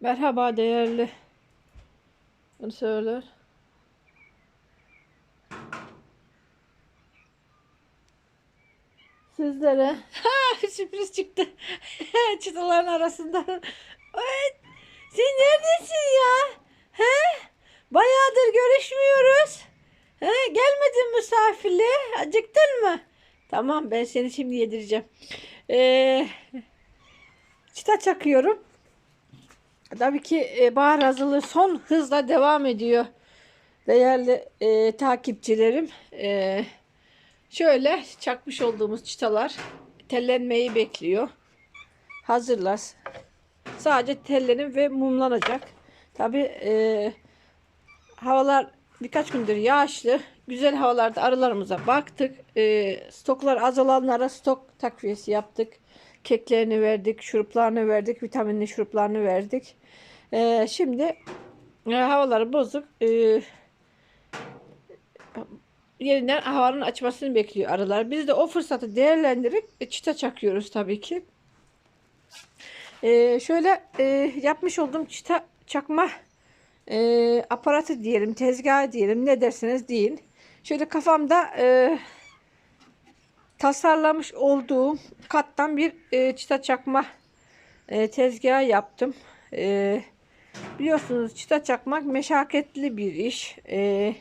Merhaba değerli söyler. Sizlere ha, sürpriz çıktı. Çıtaların arasında. Ay, sen neredesin ya? He? Bayağıdır görüşmüyoruz. He? Gelmedin misafirle. Acıktın mı? Tamam ben seni şimdi yedireceğim. Ee, çıta çakıyorum. Tabii ki e, bahar hazırlığı son hızla devam ediyor. Değerli e, takipçilerim. E, şöyle çakmış olduğumuz çıtalar tellenmeyi bekliyor. Hazırlar. Sadece tellenip ve mumlanacak. Tabii e, havalar birkaç gündür yağışlı. Güzel havalarda arılarımıza baktık. E, stoklar azalanlara stok takviyesi yaptık. Keklerini verdik, şuruplarını verdik, vitaminli şuruplarını verdik. E, şimdi e, havaları bozuk. E, yeniden havanın açmasını bekliyor arılar. Biz de o fırsatı değerlendirip e, çıta çakıyoruz tabii ki. E, şöyle e, yapmış olduğum çıta çakma e, aparatı diyelim, tezgahı diyelim ne derseniz deyin. Şöyle kafamda e, tasarlamış olduğum kattan bir e, çıta çakma e, tezgahı yaptım. E, biliyorsunuz çıta çakmak meşakkatli bir iş. E,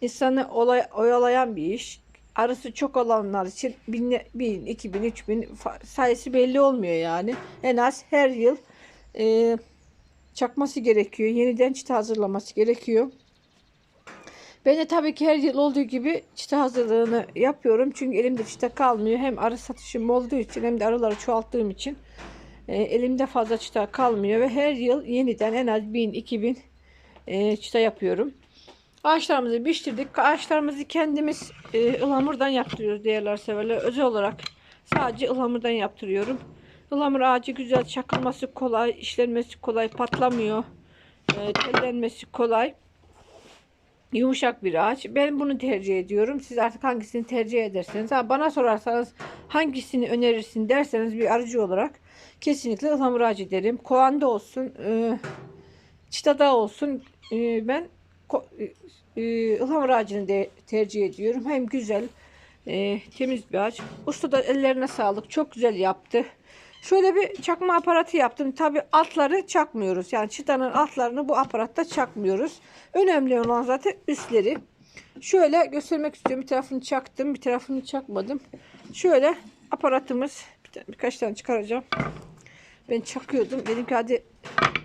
insanı olay, oyalayan bir iş. Arısı çok olanlar için bin, bin, iki bin, üç bin fa- sayısı belli olmuyor yani. En az her yıl e, çakması gerekiyor. Yeniden çıta hazırlaması gerekiyor. Ben de tabii ki her yıl olduğu gibi çıta hazırlığını yapıyorum. Çünkü elimde çıta kalmıyor. Hem arı satışım olduğu için hem de arıları çoğalttığım için e, elimde fazla çıta kalmıyor. Ve her yıl yeniden en az 1000-2000 e, çıta yapıyorum. Ağaçlarımızı biçtirdik. Ağaçlarımızı kendimiz e, ılamurdan yaptırıyoruz değerler severler. Özel olarak sadece ılamurdan yaptırıyorum. Ilamur ağacı güzel çakılması kolay, işlenmesi kolay, patlamıyor. E, tellenmesi kolay. Yumuşak bir ağaç. Ben bunu tercih ediyorum. Siz artık hangisini tercih ederseniz. Ha, bana sorarsanız hangisini önerirsin derseniz bir arıcı olarak kesinlikle ıhlamur ağacı derim. Kovanda olsun, e, çıtada olsun. E, ben e, e, ıhlamur ağacını de tercih ediyorum. Hem güzel, e, temiz bir ağaç. Usta da ellerine sağlık. Çok güzel yaptı. Şöyle bir çakma aparatı yaptım. Tabi altları çakmıyoruz. Yani çıtanın altlarını bu aparatta çakmıyoruz. Önemli olan zaten üstleri. Şöyle göstermek istiyorum. Bir tarafını çaktım. Bir tarafını çakmadım. Şöyle aparatımız. Bir birkaç tane çıkaracağım. Ben çakıyordum. Dedim ki hadi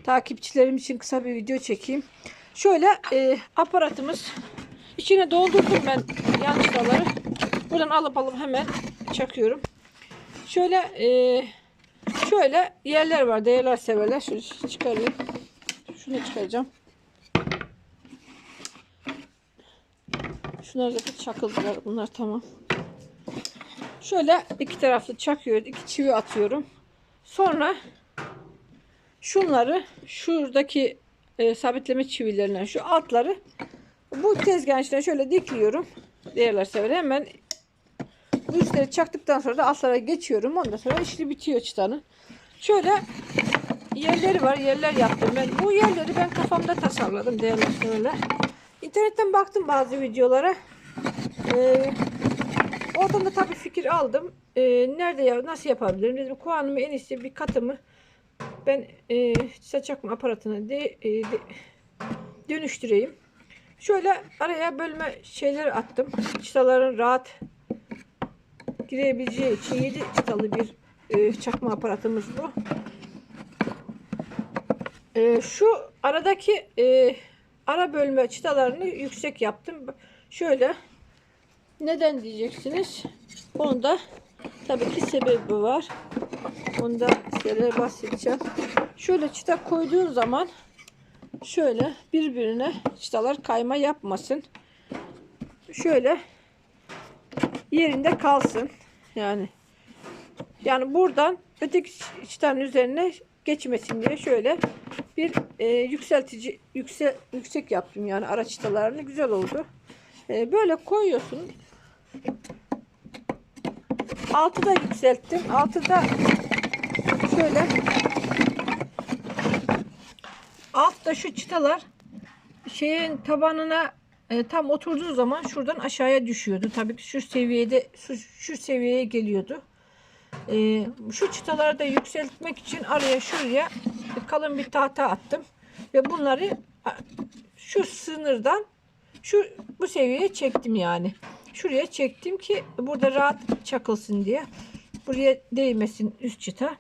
takipçilerim için kısa bir video çekeyim. Şöyle e, aparatımız. içine doldurdum ben yan çıtaları. Buradan alıp alıp hemen çakıyorum. Şöyle e, şöyle yerler var. Değerler severler. Şunu çıkarayım. Şunu çıkaracağım. Şunlar zaten çakıldılar. Bunlar tamam. Şöyle iki taraflı çakıyoruz. iki çivi atıyorum. Sonra şunları şuradaki e, sabitleme çivilerinden şu altları bu tezgahın içine şöyle dikliyorum. Değerler sever. Hemen bu üstleri çaktıktan sonra da altlara geçiyorum. Ondan sonra işli bitiyor çıtanın. Şöyle yerleri var. Yerler yaptım ben. Bu yerleri ben kafamda tasarladım değerli severler. İnternetten baktım bazı videolara. Ee, oradan da tabii fikir aldım. Ee, nerede ya nasıl yapabilirim? Dedim kovanımı en iyisi bir katımı ben e, çıta çakma aparatını de, e, de- dönüştüreyim. Şöyle araya bölme şeyleri attım. Çıtaların rahat girebileceği için 7 çıtalı bir e, çakma aparatımız bu. E, şu aradaki e, ara bölme çıtalarını yüksek yaptım. Şöyle neden diyeceksiniz? Onda tabii ki sebebi var. Onu da bahsedeceğim. Şöyle çıta koyduğun zaman şöyle birbirine çıtalar kayma yapmasın. Şöyle yerinde kalsın. Yani yani buradan öteki çıtanın üzerine geçmesin diye şöyle bir e, yükseltici yüksel, yüksek yaptım yani ara çıtalarını güzel oldu. E, böyle koyuyorsun. Altı da yükselttim. Altı da şöyle Hatta şu çıtalar şeyin tabanına e, tam oturduğu zaman şuradan aşağıya düşüyordu. Tabii ki şu seviyede şu, şu seviyeye geliyordu. E, şu çıtaları da yükseltmek için araya şuraya kalın bir tahta attım ve bunları şu sınırdan şu bu seviyeye çektim yani. Şuraya çektim ki burada rahat çakılsın diye. Buraya değmesin üst çıta.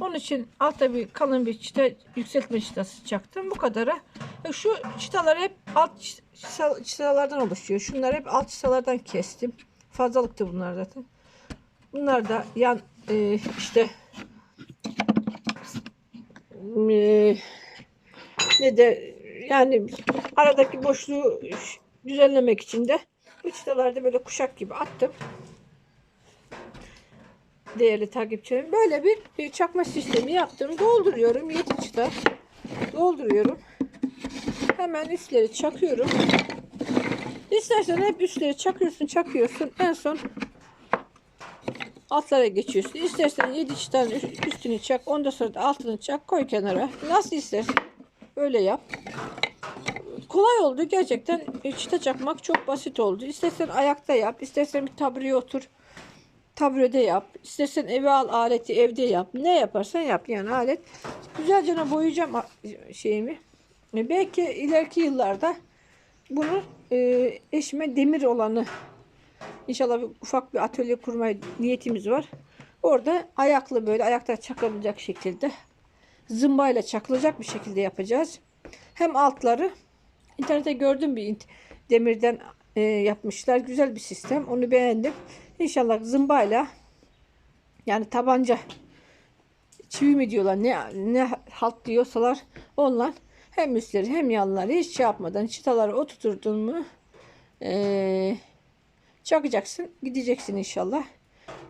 Onun için altta bir kalın bir çıta yükseltme çıtası çaktım. Bu kadara. E, Şu çıtalar hep alt çıta- çıtalardan oluşuyor. Şunlar hep alt çıtalardan kestim. Fazlalıktı bunlar zaten. Bunlar da yan e, işte e, ne de yani aradaki boşluğu düzenlemek için de bu çıtaları da böyle kuşak gibi attım değerli takipçilerim. Böyle bir çakma sistemi yaptım. Dolduruyorum. 7 çıta. Dolduruyorum. Hemen üstleri çakıyorum. İstersen hep üstleri çakıyorsun, çakıyorsun. En son altlara geçiyorsun. İstersen 7 çıtanın üst- üstünü çak. Ondan sonra da altını çak. Koy kenara. Nasıl istersen öyle yap. Kolay oldu. Gerçekten e, çıta çakmak çok basit oldu. İstersen ayakta yap. istersen bir tabureye otur taburede yap. İstersen eve al aleti evde yap. Ne yaparsan yap yani alet. Güzelce boyayacağım şeyimi. Belki ileriki yıllarda bunu e, eşime demir olanı inşallah bir, ufak bir atölye kurma niyetimiz var. Orada ayaklı böyle ayakta çakılacak şekilde zımbayla çakılacak bir şekilde yapacağız. Hem altları internette gördüm bir demirden e, yapmışlar. Güzel bir sistem. Onu beğendim. İnşallah zımbayla yani tabanca çivi mi diyorlar ne ne halt diyorsalar onlar hem üstleri hem yanları hiç şey yapmadan çıtaları oturturdun mu eee, çakacaksın gideceksin inşallah.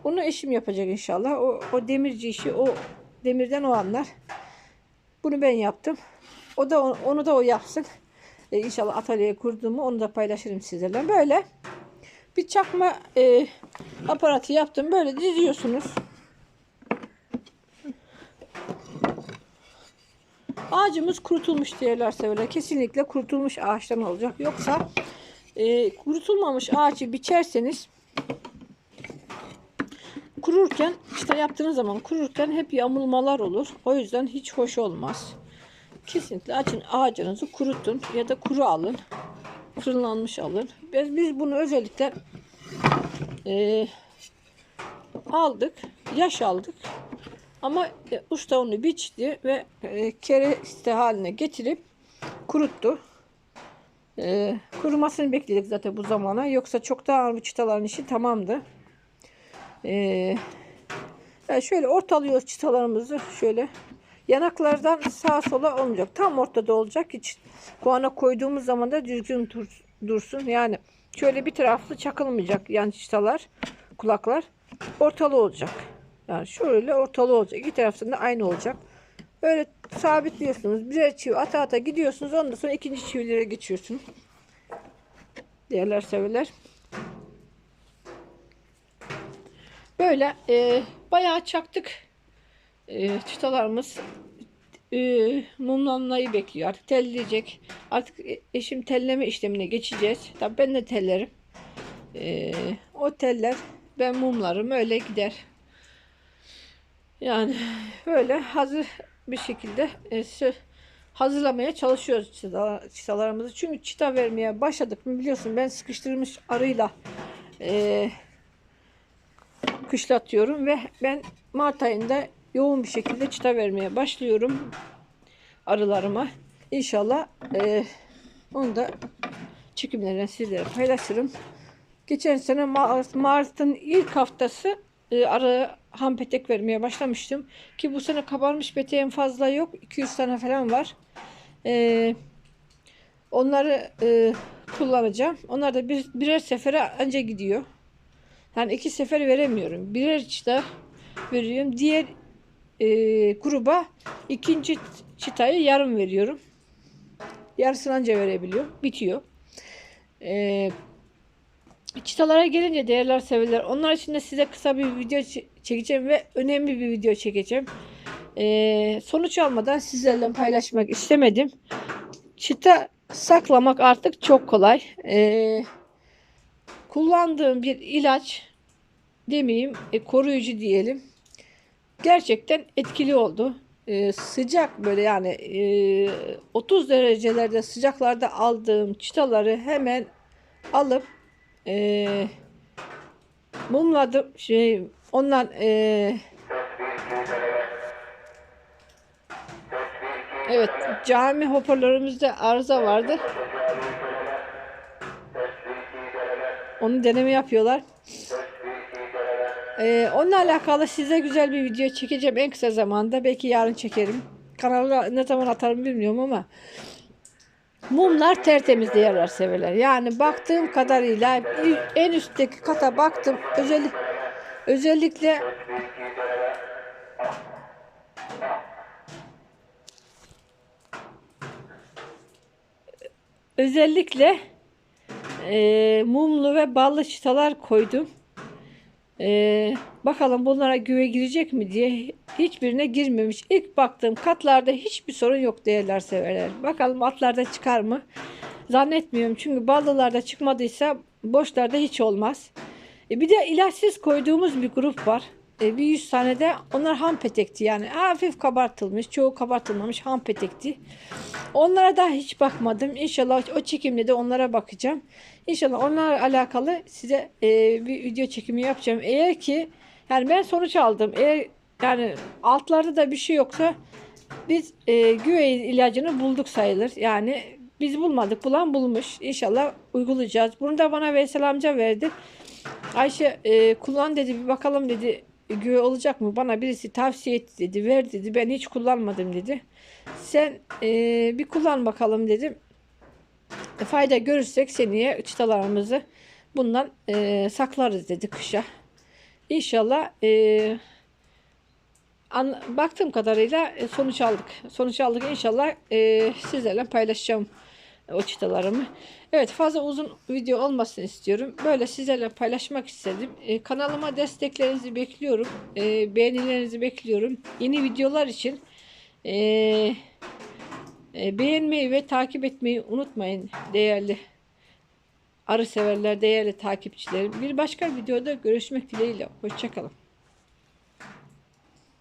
Bunu eşim yapacak inşallah. O, o demirci işi o demirden o anlar. Bunu ben yaptım. O da onu da o yapsın. E, inşallah atölyeye kurduğumu onu da paylaşırım sizlerle. Böyle bir çakma e, aparatı yaptım. Böyle diziyorsunuz. Ağacımız kurutulmuş değerler severler. Kesinlikle kurutulmuş ağaçtan olacak. Yoksa e, kurutulmamış ağacı biçerseniz kururken işte yaptığınız zaman kururken hep yamulmalar olur. O yüzden hiç hoş olmaz. Kesinlikle açın ağacınızı kurutun ya da kuru alın. Fırınlanmış alın. Biz, biz bunu özellikle e, aldık. Yaş aldık. Ama e, usta onu biçti ve e, kereste haline getirip kuruttu. E, kurumasını bekledik zaten bu zamana. Yoksa çok daha bu çıtaların işi tamamdı. E, yani şöyle ortalıyoruz çıtalarımızı. Şöyle yanaklardan sağa sola olmayacak. Tam ortada olacak. Hiç kuana koyduğumuz zaman da düzgün dur- dursun. Yani şöyle bir taraflı çakılmayacak yan çıtalar, kulaklar. Ortalı olacak. Yani şöyle ortalı olacak. İki taraftan da aynı olacak. Böyle sabitliyorsunuz. Birer çivi ata ata gidiyorsunuz. Ondan sonra ikinci çivilere geçiyorsunuz. Değerler severler. Böyle e, bayağı çaktık. E, çıtalarımız e, mumlanmayı bekliyor. Artık telleyecek. Artık e- eşim telleme işlemine geçeceğiz. Tabii ben de tellerim. E, o teller ben mumlarım öyle gider. Yani böyle hazır bir şekilde e, hazırlamaya çalışıyoruz çıta- çıtalarımızı. Çünkü çıta vermeye başladık mı biliyorsun ben sıkıştırılmış arıyla e, kışlatıyorum ve ben Mart ayında yoğun bir şekilde çıta vermeye başlıyorum arılarıma. İnşallah e, onu da çekimlerden sizlere paylaşırım. Geçen sene Mart- Mart'ın ilk haftası e, arı ham petek vermeye başlamıştım. Ki bu sene kabarmış peteğim fazla yok. 200 tane falan var. E, onları e, kullanacağım. Onlar da bir, birer sefere anca gidiyor. Yani iki sefer veremiyorum. Birer çıta veriyorum. Diğer e, gruba ikinci çıtayı yarım veriyorum. Yarısını anca verebiliyor. Bitiyor. E, çıtalara gelince değerler severler. Onlar için de size kısa bir video çe- çekeceğim ve önemli bir video çekeceğim. e, sonuç almadan sizlerle paylaşmak istemedim. Çıta saklamak artık çok kolay. E, kullandığım bir ilaç demeyeyim e, koruyucu diyelim. Gerçekten etkili oldu. E, sıcak böyle yani e, 30 derecelerde sıcaklarda aldığım çıtaları hemen alıp e, mumladım. Şey ondan e, Evet, cami hoparlörümüzde arıza vardı. Onu deneme yapıyorlar. Ee, onunla alakalı size güzel bir video çekeceğim en kısa zamanda. Belki yarın çekerim. Kanala ne zaman atarım bilmiyorum ama mumlar tertemiz değerler severler. Yani baktığım kadarıyla en üstteki kata baktım. Özellik, özellikle özellikle e, mumlu ve ballı çıtalar koydum. E, bakalım bunlara güve girecek mi diye hiçbirine girmemiş. İlk baktığım katlarda hiçbir sorun yok değerler severler. Bakalım atlarda çıkar mı? Zannetmiyorum çünkü ballılarda çıkmadıysa boşlarda hiç olmaz. E, bir de ilaçsız koyduğumuz bir grup var. E, bir 100 tane de onlar ham petekti yani hafif kabartılmış çoğu kabartılmamış ham petekti. Onlara da hiç bakmadım. İnşallah o çekimde de onlara bakacağım. İnşallah onlarla alakalı size e, bir video çekimi yapacağım. Eğer ki yani ben sonuç aldım. Eğer yani altlarda da bir şey yoksa biz e, güve ilacını bulduk sayılır. Yani biz bulmadık. Bulan bulmuş. İnşallah uygulayacağız. Bunu da bana Veysel amca verdi. Ayşe e, kullan dedi bir bakalım dedi güve olacak mı? Bana birisi tavsiye etti dedi. Ver dedi. Ben hiç kullanmadım dedi. Sen e, bir kullan bakalım dedim. E, fayda görürsek seneye çıtalarımızı bundan e, saklarız dedi kışa. İnşallah e, an, baktığım kadarıyla e, sonuç aldık. Sonuç aldık inşallah e, sizlerle paylaşacağım o çıtalarımı. Evet fazla uzun video olmasını istiyorum. Böyle sizlerle paylaşmak istedim. E, kanalıma desteklerinizi bekliyorum. E, beğenilerinizi bekliyorum. Yeni videolar için e, e, beğenmeyi ve takip etmeyi unutmayın değerli arı severler, değerli takipçilerim. Bir başka videoda görüşmek dileğiyle. Hoşçakalın.